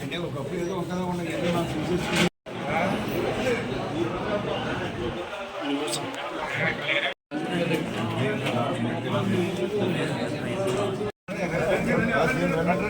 అంటే ఒకప్పుడు ఏదో ఒకదా ఉండదు ఏదో నాకు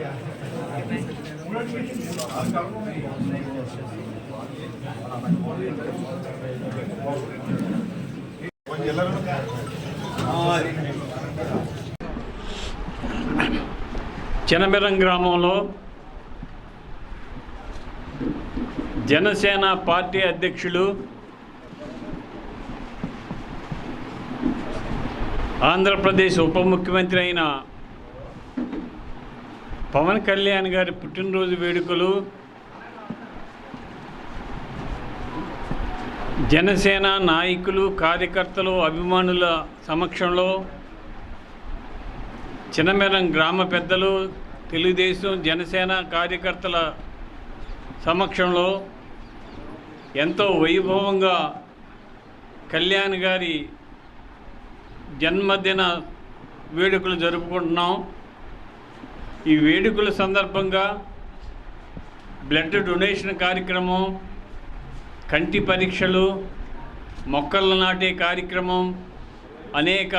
చినమిరం గ్రామంలో జనసేన పార్టీ అధ్యక్షులు ఆంధ్రప్రదేశ్ ఉప ముఖ్యమంత్రి అయిన పవన్ కళ్యాణ్ గారి పుట్టినరోజు వేడుకలు జనసేన నాయకులు కార్యకర్తలు అభిమానుల సమక్షంలో చిన్నమెరం గ్రామ పెద్దలు తెలుగుదేశం జనసేన కార్యకర్తల సమక్షంలో ఎంతో వైభవంగా కళ్యాణ్ గారి జన్మదిన వేడుకలు జరుపుకుంటున్నాం. ఈ వేడుకల సందర్భంగా బ్లడ్ డొనేషన్ కార్యక్రమం కంటి పరీక్షలు మొక్కలు నాటే కార్యక్రమం అనేక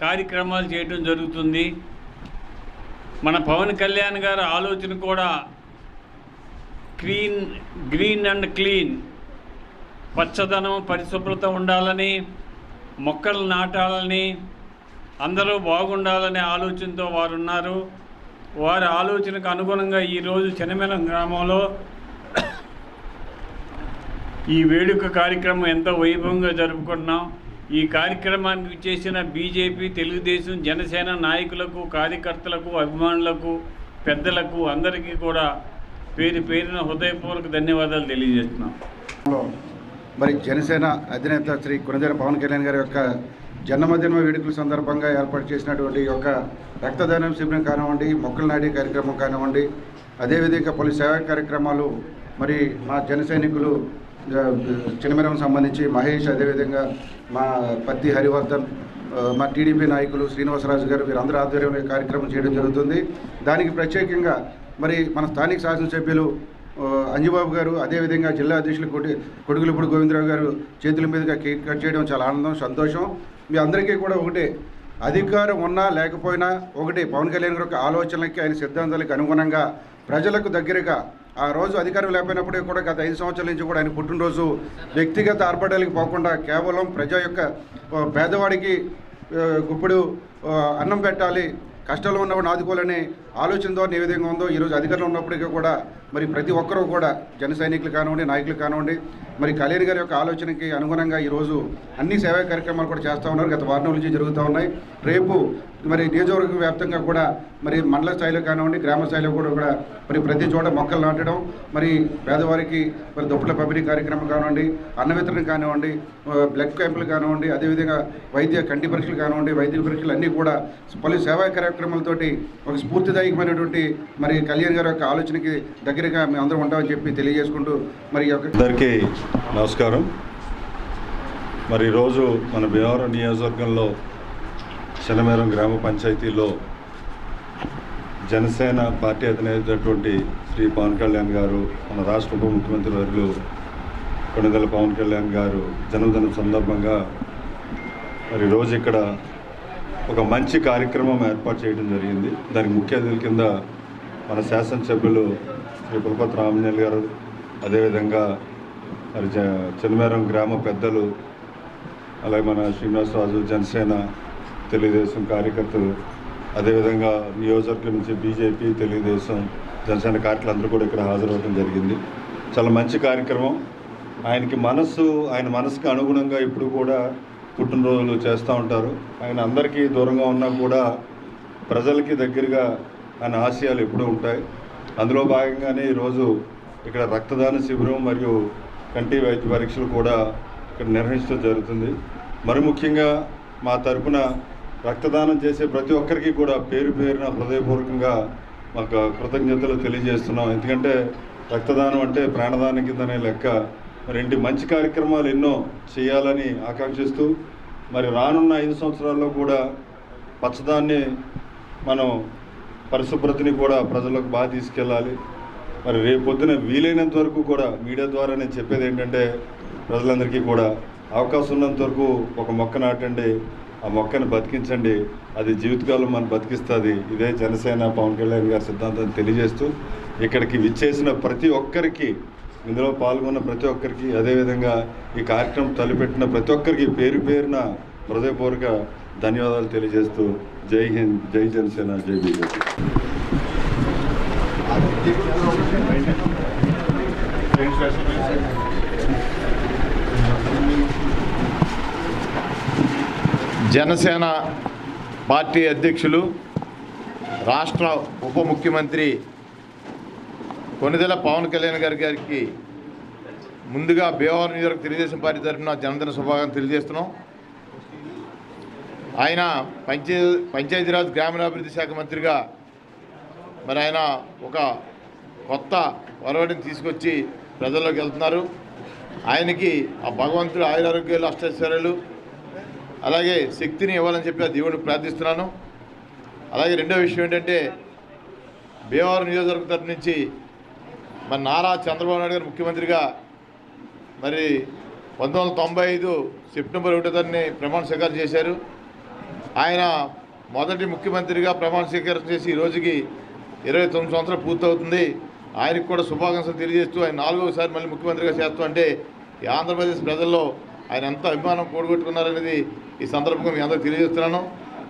కార్యక్రమాలు చేయడం జరుగుతుంది. మన పవన్ కళ్యాణ్ గారి ఆలోచన కూడా క్లీన్ గ్రీన్ అండ్ క్లీన్. పచ్చదనం పరిశుభ్రత ఉండాలని మొక్కలు నాటాలని అందరూ బాగుండాలనే ఆలోచనతో వారు ఉన్నారు వారి ఆలోచనకు అనుగుణంగా ఈరోజు చెన్నమెలం గ్రామంలో ఈ వేడుక కార్యక్రమం ఎంతో వైభవంగా జరుపుకుంటున్నాం. ఈ కార్యక్రమానికి చేసిన బీజేపీ తెలుగుదేశం జనసేన నాయకులకు కార్యకర్తలకు అభిమానులకు పెద్దలకు అందరికీ కూడా పేరు పేరున హృదయపూర్వక ధన్యవాదాలు తెలియజేస్తున్నాం. మరి జనసేన అధినేత శ్రీ కుణజర పవన్ కళ్యాణ్ గారి యొక్క జన్మదిన వేడుకల సందర్భంగా ఏర్పాటు చేసినటువంటి ఈ యొక్క రక్తదానం శిబిరం కానివ్వండి మొక్కలు నాడే కార్యక్రమం కానివ్వండి అదేవిధంగా పలు సేవా కార్యక్రమాలు మరి మా జన సైనికులు ఆ, సంబంధించి మహేష్ అదేవిధంగా మా పత్తి హరివర్ధన్ మా టీడీపీ నాయకులు శ్రీనివాసరాజు గారు వీరందరూ ఆధ్వర్యంలో కార్యక్రమం చేయడం జరుగుతుంది. దానికి ప్రత్యేకంగా మరి మన స్థానిక శాసనసభ్యులు అంజుబాబు గారు అదేవిధంగా జిల్లా అధ్యక్షులు కొడి కొడుకులపూడి గోవిందరావు గారు చేతుల మీదుగా కేక్ కట్ చేయడం చాలా ఆనందం సంతోషం. మీ అందరికీ కూడా ఒకటే. అధికారం ఉన్నా లేకపోయినా ఒకటి. పవన్ కళ్యాణ్ గారి యొక్క ఆలోచనలకి ఆయన సిద్ధాంతాలకు అనుగుణంగా ప్రజలకు దగ్గరగా ఆ రోజు అధికారం లేకపోయినప్పుడే కూడా గత ఐదు సంవత్సరాల నుంచి కూడా ఆయన పుట్టినరోజు వ్యక్తిగత ఆర్భటాలకు పోకుండా కేవలం ప్రజా యొక్క పేదవాడికి ఇప్పుడు గుప్పుడు అన్నం పెట్టాలి కష్టాలు ఉన్నవాడిని ఆదుకోవాలనే ఆలోచన ద్వారా ఏ విధంగా ఉందో ఈరోజు అధికారంలో ఉన్నప్పటికీ కూడా మరి ప్రతి ఒక్కరూ కూడా జన సైనికులు కానివ్వండి నాయకులు కానివ్వండి మరి కళ్యాణ్ గారి యొక్క ఆలోచనకి అనుగుణంగా ఈరోజు అన్ని సేవా కార్యక్రమాలు కూడా చేస్తూ ఉన్నారు. గత వారం నుంచి జరుగుతూ ఉన్నాయి. రేపు మరి నియోజకవర్గ వ్యాప్తంగా కూడా మరి మండల స్థాయిలో కానివ్వండి గ్రామ స్థాయిలో కూడా కూడా మరి ప్రతి చోట మొక్కలు నాటడం మరి పేదవారికి మరి దుప్పట్ల పంపిణీ కార్యక్రమం కానివ్వండి అన్న వితరణ కానివ్వండి బ్లడ్ క్యాంపులు కానివ్వండి అదేవిధంగా వైద్య కంటి పరీక్షలు కానివ్వండి వైద్య పరీక్షలు అన్నీ కూడా పలు సేవా కార్యక్రమాలతోటి ఒక స్ఫూర్తిదాయకమైనటువంటి మరి కళ్యాణ్ గారి యొక్క ఆలోచనకి దగ్గరగా మేము అందరం ఉంటామని చెప్పి తెలియజేసుకుంటూ మరి అందరికీ నమస్కారం. మరి ఈరోజు మన భీమవరం నియోజకవర్గంలో శనమేరం గ్రామ పంచాయతీలో జనసేన పార్టీ అధినేతటువంటి శ్రీ పవన్ కళ్యాణ్ గారు మన రాష్ట్ర ఉప ముఖ్యమంత్రి వర్యులు కొణిదెల పవన్ కళ్యాణ్ గారు జన్మదిన సందర్భంగా మరి రోజు ఇక్కడ ఒక మంచి కార్యక్రమం ఏర్పాటు చేయడం జరిగింది. దానికి ముఖ్య అతిథుల కింద మన శాసనసభ్యులు శ్రీ పులపతి రామజల్ గారు అదేవిధంగా మరి చెన్నమేరం గ్రామ పెద్దలు అలాగే మన శ్రీనివాసరాజు జనసేన తెలుగుదేశం కార్యకర్తలు అదేవిధంగా నియోజకవర్గం నుంచి బీజేపీ తెలుగుదేశం జనసేన కార్యకర్తలు అందరూ కూడా ఇక్కడ హాజరవడం జరిగింది. చాలా మంచి కార్యక్రమం. ఆయనకి మనస్సు ఆయన మనసుకు అనుగుణంగా ఇప్పుడు కూడా పుట్టినరోజులు చేస్తూ ఉంటారు. ఆయన అందరికీ దూరంగా ఉన్నా కూడా ప్రజలకి దగ్గరగా ఆయన ఆశయాలు ఎప్పుడూ ఉంటాయి. అందులో భాగంగానే ఈరోజు ఇక్కడ రక్తదాన శిబిరం మరియు కంటి వైద్య పరీక్షలు కూడా ఇక్కడ నిర్వహించడం జరుగుతుంది. మరి ముఖ్యంగా మా తరపున రక్తదానం చేసే ప్రతి ఒక్కరికి కూడా పేరు పేరున హృదయపూర్వకంగా మాకు కృతజ్ఞతలు తెలియజేస్తున్నాం. ఎందుకంటే రక్తదానం అంటే ప్రాణదానం కిందనే లెక్క. మరి ఇంటి మంచి కార్యక్రమాలు ఎన్నో చేయాలని ఆకాంక్షిస్తూ మరి రానున్న ఐదు సంవత్సరాల్లో కూడా పచ్చదాన్ని మనం పరిశుభ్రతని కూడా ప్రజలకు బాగా తీసుకెళ్ళాలి. మరి రేపొద్దున వీలైనంత వరకు కూడా మీడియా ద్వారా నేను చెప్పేది ఏంటంటే ప్రజలందరికీ కూడా అవకాశం ఉన్నంత వరకు ఒక మొక్క నాటండి ఆ మొక్కను బతికించండి. అది జీవితకాలం మనం బతికిస్తుంది. ఇదే జనసేన పవన్ కళ్యాణ్ గారి సిద్ధాంతం తెలియజేస్తూ ఇక్కడికి విచ్చేసిన ప్రతి ఒక్కరికి ఇందులో పాల్గొన్న ప్రతి ఒక్కరికి అదేవిధంగా ఈ కార్యక్రమం తలపెట్టిన ప్రతి ఒక్కరికి పేరు పేరున హృదయపూర్వక ధన్యవాదాలు తెలియజేస్తూ జై హింద్ జై జనసేన జై బీజేపీ. జనసేన పార్టీ అధ్యక్షులు రాష్ట్ర ఉప ముఖ్యమంత్రి కొనిదెల పవన్ కళ్యాణ్ గారి గారికి ముందుగా భీమవరం నియోజకవర్గ తెలుగుదేశం పార్టీ తరఫున జనధన శుభాకాంక్షలు తెలియజేస్తున్నాం. ఆయన పంచాయ పంచాయతీరాజ్ గ్రామీణాభివృద్ధి శాఖ మంత్రిగా మరి ఆయన ఒక కొత్త ఒరవడిని తీసుకొచ్చి ప్రజల్లోకి వెళ్తున్నారు. ఆయనకి ఆ భగవంతుడు ఆయురారోగ్యాలు అష్టైశ్వర్యాలు అలాగే శక్తిని ఇవ్వాలని చెప్పి ఆ దేవుడిని ప్రార్థిస్తున్నాను. అలాగే రెండో విషయం ఏంటంటే భీమవరం నియోజకవర్గం తరపు నుంచి మరి నారా చంద్రబాబు నాయుడు గారు ముఖ్యమంత్రిగా మరి పంతొమ్మిది వందల తొంభై ఐదు సెప్టెంబర్ ఒకటో తారీఖుని ప్రమాణ స్వీకారం చేశారు. ఆయన మొదటి ముఖ్యమంత్రిగా ప్రమాణ స్వీకారం చేసి ఈ రోజుకి ఇరవై తొమ్మిది సంవత్సరాలు పూర్తవుతుంది. ఆయనకు కూడా శుభాకాంక్షలు తెలియజేస్తూ ఆయన నాలుగోసారి మళ్ళీ ముఖ్యమంత్రిగా చేస్తూ అంటే ఈ ఆంధ్రప్రదేశ్ ప్రజల్లో ఆయన ఎంత అభిమానం కూడగొట్టుకున్నారనేది ఈ సందర్భంగా మీ అందరికీ తెలియజేస్తున్నాను.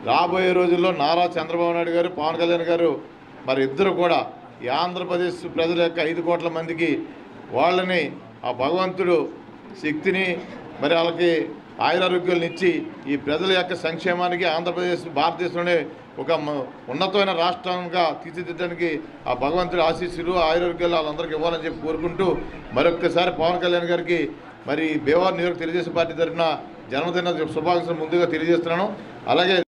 రాబోయే రోజుల్లో నారా చంద్రబాబు నాయుడు గారు పవన్ కళ్యాణ్ గారు మరి ఇద్దరు కూడా ఈ ఆంధ్రప్రదేశ్ ప్రజల యొక్క ఐదు కోట్ల మందికి వాళ్ళని ఆ భగవంతుడు శక్తిని మరి వాళ్ళకి ఆయురారోగ్యాలను ఇచ్చి ఈ ప్రజల యొక్క సంక్షేమానికి ఆంధ్రప్రదేశ్ భారతదేశంలోనే ఒక ఉన్నతమైన రాష్ట్రంగా తీర్చిదిద్దడానికి ఆ భగవంతుడి ఆశీస్సులు ఆయురారోగ్యాలు వాళ్ళందరికీ ఇవ్వాలని చెప్పి కోరుకుంటూ మరొక్కసారి పవన్ కళ్యాణ్ గారికి మరి బేవార్ నియోజక తెలుగుదేశం పార్టీ తరఫున జన్మదిన శుభాకాంక్షలు ముందుగా తెలియజేస్తున్నాను. అలాగే